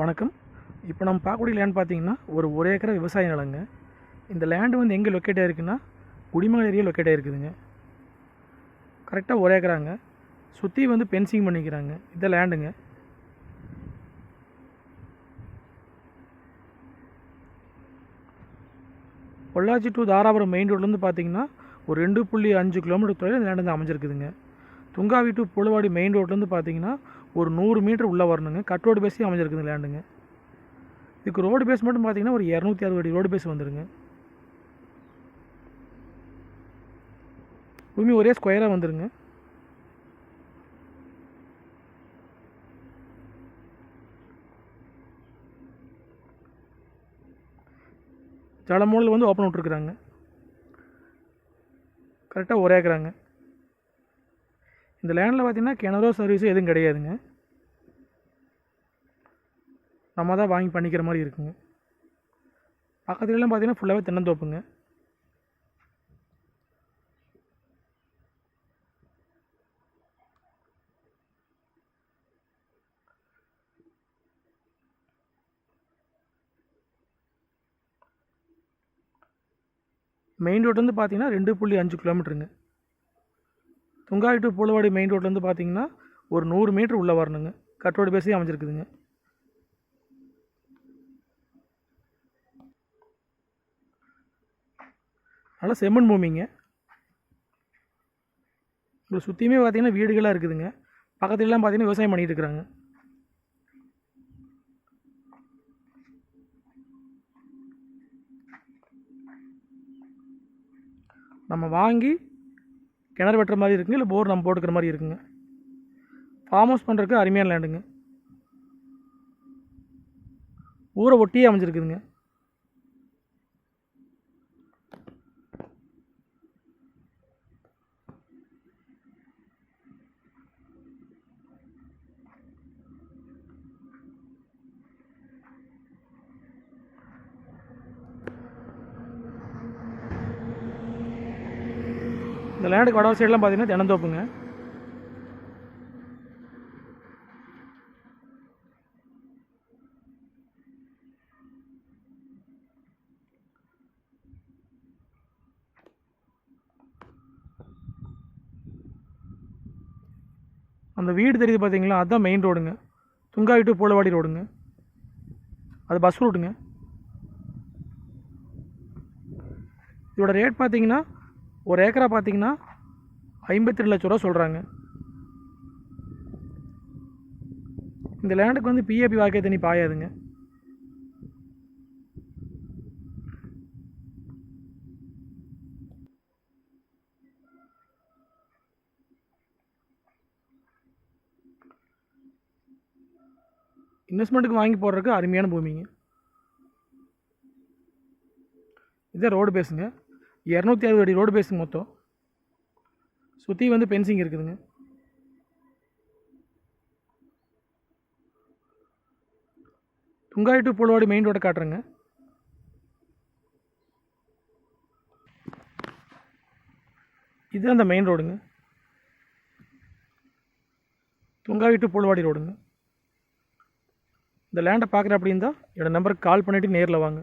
வணக்கம். இப்போ நம்ம பார்க்கக்கூடிய லேண்ட் பார்த்தீங்கன்னா ஒரு ஒரு ஏக்கரை விவசாய நிலங்க. இந்த லேண்டு வந்து எங்கே லொக்கேட் ஆகிருக்குன்னா குடிமகன் ஏரியா லொக்கேட் ஆகிருக்குதுங்க கரெக்டாக ஒரு ஏக்கராங்க. சுற்றி வந்து பென்சிங் பண்ணிக்கிறாங்க. இந்த லேண்டுங்க பொள்ளாச்சி டு தாராபுரம் மெயின் ரோட்லேருந்து பார்த்தீங்கன்னா ஒரு ரெண்டு புள்ளி அஞ்சு கிலோமீட்டர் தொலைவில் இந்த லேண்ட் வந்து அமைஞ்சிருக்குதுங்க. துங்காவி டு புழுவாடி மெயின் ரோட்லேருந்து பார்த்தீங்கன்னா ஒரு நூறு மீட்டர் உள்ளே வரணுங்க. கட் ரோடு பேஸே அமைஞ்சிருக்குது லேண்டுங்க இதுக்கு ரோடு பேஸ் மட்டும் பார்த்தீங்கன்னா ஒரு இரநூத்தி அறுபது அடி ரோடு பேஸ் வந்துருங்க. பூமி ஒரே ஸ்கொயராக வந்துடுங்க ஜலமூலில் வந்து ஓப்பன் விட்ருக்குறாங்க கரெக்டாக ஒரே ஏக்கராங்க. இந்த லேண்டில் பார்த்தீங்கன்னா கிணறோ சர்வீஸும் எதுவும் கிடையாதுங்க. நம்ம தான் வாங்கி பண்ணிக்கிற மாதிரி இருக்குங்க. பக்கத்துலலாம் பார்த்தீங்கன்னா ஃபுல்லாகவே தென்னந்தோப்புங்க. மெயின் ரோட் வந்து பார்த்தீங்கன்னா ரெண்டு புள்ளி அஞ்சு கிலோமீட்டருங்க துங்காய் டு போலவாடி மெயின் ரோட்லேருந்து பார்த்தீங்கன்னா ஒரு நூறு மீட்ரு உள்ளே வரணுங்க. கட் பேசி அமைஞ்சிருக்குதுங்க. நல்லா செம்மண் பூமிங்க. உங்களுக்கு சுற்றியுமே பார்த்தீங்கன்னா வீடுகளாக இருக்குதுங்க. பக்கத்துலலாம் பார்த்தீங்கன்னா விவசாயம் பண்ணிகிட்டு இருக்கிறாங்க நம்ம வாங்கி கிணறு வெட்டுற மாதிரி இருக்குங்க இல்லை போர் நம்ம போட்டுக்கிற மாதிரி இருக்குங்க. ஃபார்ம் ஹவுஸ் பண்ணுறதுக்கு அருமையான லேண்டுங்க ஊரை ஒட்டியே அமைஞ்சிருக்குதுங்க. இந்த லேண்டுக்கு வடவர் சைடெலாம் பார்த்தீங்கன்னா தினந்தோப்புங்க அந்த வீடு தெரியுது பார்த்தீங்களா அதுதான் மெயின் ரோடுங்க துங்காவி டு போலவாடி ரோடுங்க அது பஸ் ரூட்டுங்க இதோட ரேட் பார்த்தீங்கன்னா ஒரு ஏக்கரா பார்த்தீங்கன்னா ஐம்பத்தி ரெண்டு லட்ச ரூபா சொல்கிறாங்க இந்த லேண்டுக்கு வந்து பிஏபி வாக்கிய தண்ணி பாயாதுங்க. இன்வெஸ்ட்மெண்ட்டுக்கு வாங்கி போடுறதுக்கு அருமையான பூமிங்க. இதே ரோடு பேசுங்க இரநூத்தி அறுபது அடி ரோடு பேஸுங்க மொத்தம். சுற்றி வந்து பென்சிங் இருக்குதுங்க. துங்காய் டு புழுவாடி மெயின் ரோடை காட்டுறேங்க. இது அந்த மெயின் ரோடுங்க துங்காவி டு புழுவாடி ரோடுங்க இந்த லேண்டை பார்க்குற அப்படி இருந்தால் என்னோடய நம்பருக்கு கால் பண்ணிவிட்டு நேரில் வாங்க.